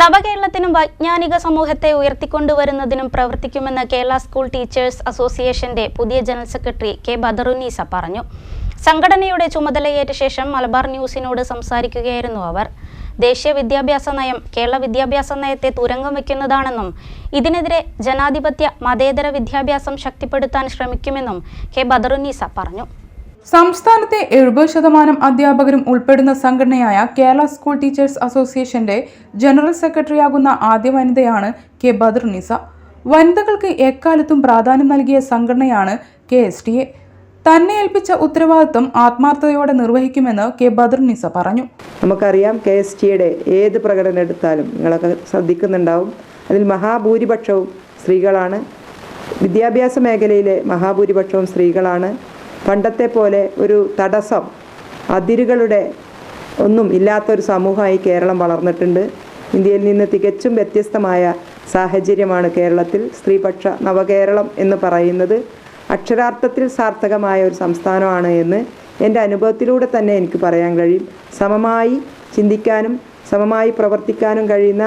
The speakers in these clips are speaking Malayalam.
നവകേരളത്തിനും വൈജ്ഞാനിക സമൂഹത്തെ ഉയർത്തിക്കൊണ്ടുവരുന്നതിനും പ്രവർത്തിക്കുമെന്ന് കേരള സ്കൂൾ ടീച്ചേഴ്സ് അസോസിയേഷന്റെ പുതിയ ജനറൽ സെക്രട്ടറി കെ ബദറുനീസ പറഞ്ഞു. സംഘടനയുടെ ചുമതലയേറ്റ ശേഷം മലബാർ ന്യൂസിനോട് സംസാരിക്കുകയായിരുന്നു അവർ. ദേശീയ വിദ്യാഭ്യാസ നയം കേരള വിദ്യാഭ്യാസ നയത്തെ തുരങ്കം വയ്ക്കുന്നതാണെന്നും ഇതിനെതിരെ ജനാധിപത്യ മതേതര വിദ്യാഭ്യാസം ശക്തിപ്പെടുത്താൻ ശ്രമിക്കുമെന്നും കെ ബദറുനീസ പറഞ്ഞു. സംസ്ഥാനത്തെ എഴുപത് ശതമാനം അധ്യാപകരും ഉൾപ്പെടുന്ന സംഘടനയായ കേരള സ്കൂൾ ടീച്ചേഴ്സ് അസോസിയേഷന്റെ ജനറൽ സെക്രട്ടറിയാകുന്ന ആദ്യ വനിതയാണ് കെ ബദർ നിസ വനിതകൾക്ക് എക്കാലത്തും പ്രാധാന്യം നൽകിയ സംഘടനയാണ് കെ എസ് ടി എ. തന്നെ ഏൽപ്പിച്ച ഉത്തരവാദിത്വം ആത്മാർത്ഥതയോടെ നിർവഹിക്കുമെന്ന് കെ ബദർ നിസ പറഞ്ഞു. നമുക്കറിയാം കെ എസ് ടിയുടെ ഏത് പ്രകടനം എടുത്താലും നിങ്ങളൊക്കെ ശ്രദ്ധിക്കുന്നുണ്ടാവും. അതിൽ മഹാഭൂരിപക്ഷവും സ്ത്രീകളാണ്. വിദ്യാഭ്യാസ മേഖലയിലെ മഹാഭൂരിപക്ഷവും സ്ത്രീകളാണ്. പണ്ടത്തെ പോലെ ഒരു തടസ്സം അതിരുകളുടെ ഒന്നും ഇല്ലാത്തൊരു സമൂഹമായി കേരളം വളർന്നിട്ടുണ്ട്. ഇന്ത്യയിൽ നിന്ന് തികച്ചും വ്യത്യസ്തമായ സാഹചര്യമാണ് കേരളത്തിൽ സ്ത്രീപക്ഷ നവകേരളം എന്ന് പറയുന്നത്. അക്ഷരാർത്ഥത്തിൽ സാർത്ഥകമായ ഒരു സംസ്ഥാനമാണ് എന്ന് എന്റെ അനുഭവത്തിലൂടെ തന്നെ എനിക്ക് പറയാൻ കഴിയും. സമമായി ചിന്തിക്കാനും സമമായി പ്രവർത്തിക്കാനും കഴിയുന്ന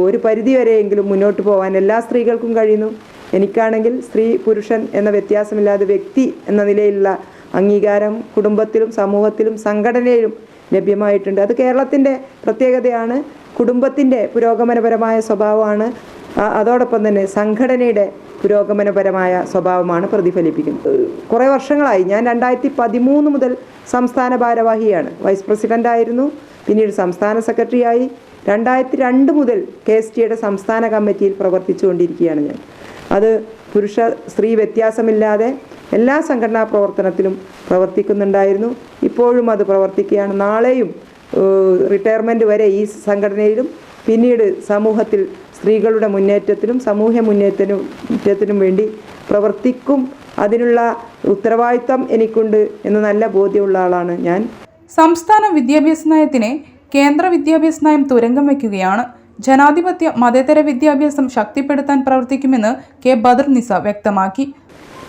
ഒരു പരിധിവരെയെങ്കിലും മുന്നോട്ട് പോകാൻ എല്ലാ സ്ത്രീകൾക്കും കഴിയുന്നു. എനിക്കാണെങ്കിൽ സ്ത്രീ പുരുഷൻ എന്ന വ്യത്യാസമില്ലാതെ വ്യക്തി എന്ന നിലയിലുള്ള അംഗീകാരം കുടുംബത്തിലും സമൂഹത്തിലും സംഘടനയിലും ലഭ്യമായിട്ടുണ്ട്. അത് കേരളത്തിന്റെ പ്രത്യേകതയാണ്. കുടുംബത്തിന്റെ പുരോഗമനപരമായ സ്വഭാവമാണ്. അതോടൊപ്പം തന്നെ സംഘടനയുടെ പുരോഗമനപരമായ സ്വഭാവമാണ് പ്രതിഫലിപ്പിക്കുന്നത്. കുറേ വർഷങ്ങളായി. ഞാൻ രണ്ടായിരത്തി പതിമൂന്ന് മുതൽ സംസ്ഥാന ഭാരവാഹിയാണ്. വൈസ് പ്രസിഡന്റ് ആയിരുന്നു പിന്നീട് സംസ്ഥാന സെക്രട്ടറിയായി. രണ്ടായിരത്തി രണ്ട് മുതൽ കെ എസ് ടിയുടെ സംസ്ഥാന കമ്മിറ്റിയിൽ പ്രവർത്തിച്ചുകൊണ്ടിരിക്കുകയാണ് ഞാൻ. അത് പുരുഷ സ്ത്രീ വ്യത്യാസമില്ലാതെ എല്ലാ സംഘടനാ പ്രവർത്തനത്തിലും പ്രവർത്തിക്കുന്നുണ്ടായിരുന്നു. ഇപ്പോഴും അത് പ്രവർത്തിക്കുകയാണ്. നാളെയും റിട്ടയർമെന്റ് വരെ ഈ സംഘടനയിലും പിന്നീട് സമൂഹത്തിൽ സ്ത്രീകളുടെ മുന്നേറ്റത്തിനും സമൂഹ മുന്നേറ്റത്തിനും മുന്നേറ്റത്തിനും വേണ്ടി പ്രവർത്തിക്കും. അതിനുള്ള ഉത്തരവാദിത്തം എനിക്കുണ്ട് എന്ന് നല്ല ബോധ്യമുള്ള ആളാണ് ഞാൻ. സംസ്ഥാന വിദ്യാഭ്യാസ നയത്തിനെ കേന്ദ്ര വിദ്യാഭ്യാസ നയം തുരങ്കം വയ്ക്കുകയാണ്. ജനാധിപത്യ മതേതര വിദ്യാഭ്യാസം ശക്തിപ്പെടുത്താൻ പ്രവർത്തിക്കുമെന്ന് കെ ബദർ നിസ വ്യക്തമാക്കി.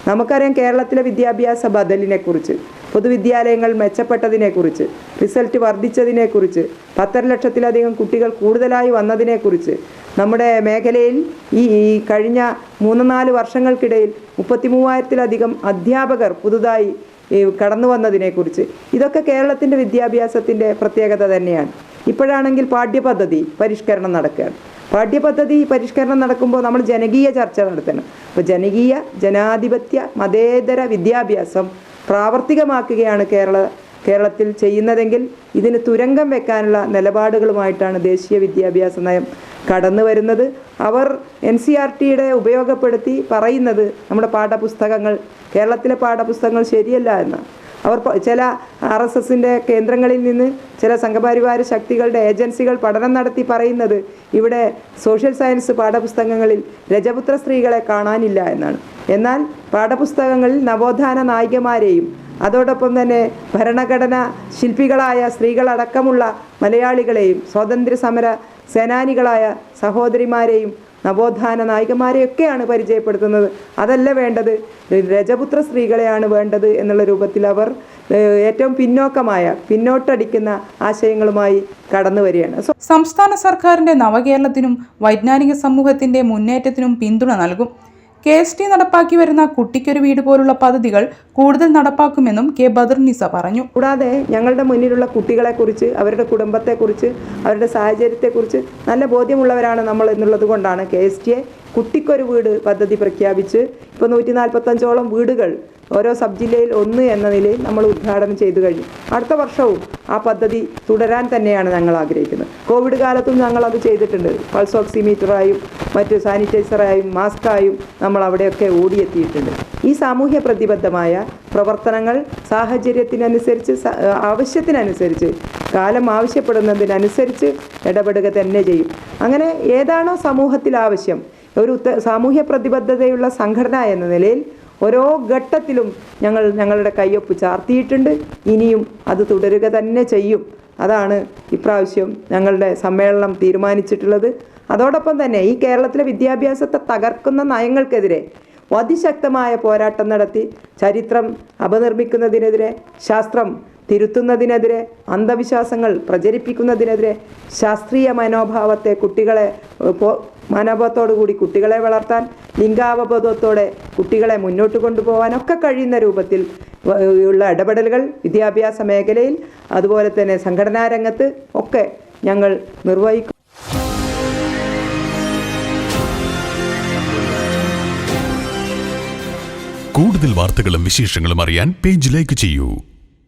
നമുക്കറിയാം കേരളത്തിലെ വിദ്യാഭ്യാസ ബദലിനെ കുറിച്ച് പൊതുവിദ്യാലയങ്ങൾ മെച്ചപ്പെട്ടതിനെക്കുറിച്ച് റിസൾട്ട് വർദ്ധിച്ചതിനെ കുറിച്ച് പത്തര ലക്ഷത്തിലധികം കുട്ടികൾ കൂടുതലായി വന്നതിനെ കുറിച്ച് നമ്മുടെ മേഖലയിൽ ഈ കഴിഞ്ഞ മൂന്ന് നാല് വർഷങ്ങൾക്കിടയിൽ മുപ്പത്തി മൂവായിരത്തിലധികം അധ്യാപകർ പുതുതായി ഈ കടന്നു വന്നതിനെക്കുറിച്ച് ഇതൊക്കെ കേരളത്തിന്റെ വിദ്യാഭ്യാസത്തിന്റെ പ്രത്യേകത തന്നെയാണ്. ഇപ്പോഴാണെങ്കിൽ പാഠ്യപദ്ധതി പരിഷ്കരണം നടക്കുകയാണ്. പാഠ്യപദ്ധതി പരിഷ്കരണം നടക്കുമ്പോൾ നമ്മൾ ജനകീയ ചർച്ച നടത്തണം. അപ്പോൾ ജനകീയ ജനാധിപത്യ മതേതര വിദ്യാഭ്യാസം പ്രാവർത്തികമാക്കുകയാണ് കേരള കേരളത്തിൽ ചെയ്യുന്നതെങ്കിൽ ഇതിന് തുരങ്കം വെക്കാനുള്ള നിലപാടുകളുമായിട്ടാണ് ദേശീയ വിദ്യാഭ്യാസ നയം കടന്നു വരുന്നത്. അവർ എൻ സി ആർ ടിയുടെ ഉപയോഗപ്പെടുത്തി പറയുന്നത് നമ്മുടെ പാഠപുസ്തകങ്ങൾ കേരളത്തിലെ പാഠപുസ്തകങ്ങൾ ശരിയല്ല എന്ന്. അവർ ചില ആർ എസ് എസിന്റെ കേന്ദ്രങ്ങളിൽ നിന്ന് ചില സംഘപരിവാര ശക്തികളുടെ ഏജൻസികൾ പഠനം നടത്തി പറയുന്നത് ഇവിടെ സോഷ്യൽ സയൻസ് പാഠപുസ്തകങ്ങളിൽ രജപുത്ര സ്ത്രീകളെ കാണാനില്ല എന്നാണ്. എന്നാൽ പാഠപുസ്തകങ്ങളിൽ നവോത്ഥാന നായികമാരെയും അതോടൊപ്പം തന്നെ ഭരണഘടന ശില്പികളായ സ്ത്രീകളടക്കമുള്ള മലയാളികളെയും സ്വാതന്ത്ര്യ സമര സേനാനികളായ സഹോദരിമാരെയും നവോത്ഥാന നായികമാരെയൊക്കെയാണ് പരിചയപ്പെടുത്തുന്നത്. അതല്ല വേണ്ടത് രജപുത്ര സ്ത്രീകളെയാണ് വേണ്ടത് എന്നുള്ള രൂപത്തിൽ അവർ ഏറ്റവും പിന്നോക്കമായ പിന്നോട്ടടിക്കുന്ന ആശയങ്ങളുമായി കടന്നു വരികയാണ്. സംസ്ഥാന സർക്കാരിന്റെ നവകേരളത്തിനും വൈജ്ഞാനിക സമൂഹത്തിന്റെ മുന്നേറ്റത്തിനും പിന്തുണ നൽകും. കെ എസ് ടി നടപ്പാക്കി വരുന്ന കുട്ടിക്കൊരു വീട് പോലുള്ള പദ്ധതികൾ കൂടുതൽ നടപ്പാക്കുമെന്നും കെ ബദർനിസ പറഞ്ഞു. കൂടാതെ ഞങ്ങളുടെ മുന്നിലുള്ള കുട്ടികളെക്കുറിച്ച് അവരുടെ കുടുംബത്തെക്കുറിച്ച് അവരുടെ സാഹചര്യത്തെക്കുറിച്ച് നല്ല ബോധ്യമുള്ളവരാണ് നമ്മൾ എന്നുള്ളത് കൊണ്ടാണ് കെ എസ് ടി എ കുട്ടിക്കൊരു വീട് പദ്ധതി പ്രഖ്യാപിച്ച് ഇപ്പോൾ നൂറ്റി നാൽപ്പത്തഞ്ചോളം വീടുകൾ ഓരോ സബ് ജില്ലയിൽ ഒന്ന് എന്ന നിലയിൽ നമ്മൾ ഉദ്ഘാടനം ചെയ്തു കഴിഞ്ഞു. അടുത്ത വർഷവും ആ പദ്ധതി തുടരാൻ തന്നെയാണ് ഞങ്ങൾ ആഗ്രഹിക്കുന്നത്. കോവിഡ് കാലത്തും ഞങ്ങൾ അത് ചെയ്തിട്ടുണ്ട്. പൾസ് ഓക്സിമീറ്ററായും മറ്റ് സാനിറ്റൈസറായും മാസ്കായും നമ്മൾ അവിടെയൊക്കെ ഓടിയെത്തിയിട്ടുണ്ട്. ഈ സാമൂഹ്യ പ്രതിബദ്ധമായ പ്രവർത്തനങ്ങൾ സാഹചര്യത്തിനനുസരിച്ച് ആവശ്യത്തിനനുസരിച്ച് കാലം ആവശ്യപ്പെടുന്നതിനനുസരിച്ച് ഇടപെടുക തന്നെ ചെയ്യും. അങ്ങനെ ഏതാണോ സമൂഹത്തിൽ ആവശ്യം ഒരു സാമൂഹ്യ പ്രതിബദ്ധതയുള്ള സംഘടന എന്ന നിലയിൽ ഓരോ ഘട്ടത്തിലും ഞങ്ങൾ ഞങ്ങളുടെ കയ്യൊപ്പ് ചാർത്തിയിട്ടുണ്ട്. ഇനിയും അത് തുടരുക തന്നെ ചെയ്യും. അതാണ് ഇപ്രാവശ്യം ഞങ്ങളുടെ സമ്മേളനം തീരുമാനിച്ചിട്ടുള്ളത്. അതോടൊപ്പം തന്നെ ഈ കേരളത്തിലെ വിദ്യാഭ്യാസത്തെ തകർക്കുന്ന നയങ്ങൾക്കെതിരെ അതിശക്തമായ പോരാട്ടം നടത്തി ചരിത്രം അപനിർമ്മിക്കുന്നതിനെതിരെ ശാസ്ത്രം തിരുത്തുന്നതിനെതിരെ അന്ധവിശ്വാസങ്ങൾ പ്രചരിപ്പിക്കുന്നതിനെതിരെ ശാസ്ത്രീയ മനോഭാവത്തെ കുട്ടികളെ മനോഭാവത്തോടു കൂടി കുട്ടികളെ വളർത്താൻ ലിംഗാവബോധത്തോടെ കുട്ടികളെ മുന്നോട്ട് കൊണ്ടുപോകാനൊക്കെ കഴിയുന്ന രൂപത്തിൽ ഉള്ള ഇടപെടലുകൾ വിദ്യാഭ്യാസ മേഖലയിൽ അതുപോലെ തന്നെ സംഘടനാ രംഗത്ത് ഒക്കെ ഞങ്ങൾ നിർവഹിക്കും. കൂടുതൽ വാർത്തകളും വിശേഷങ്ങളും അറിയാൻ പേജ് ലൈക്ക് ചെയ്യൂ.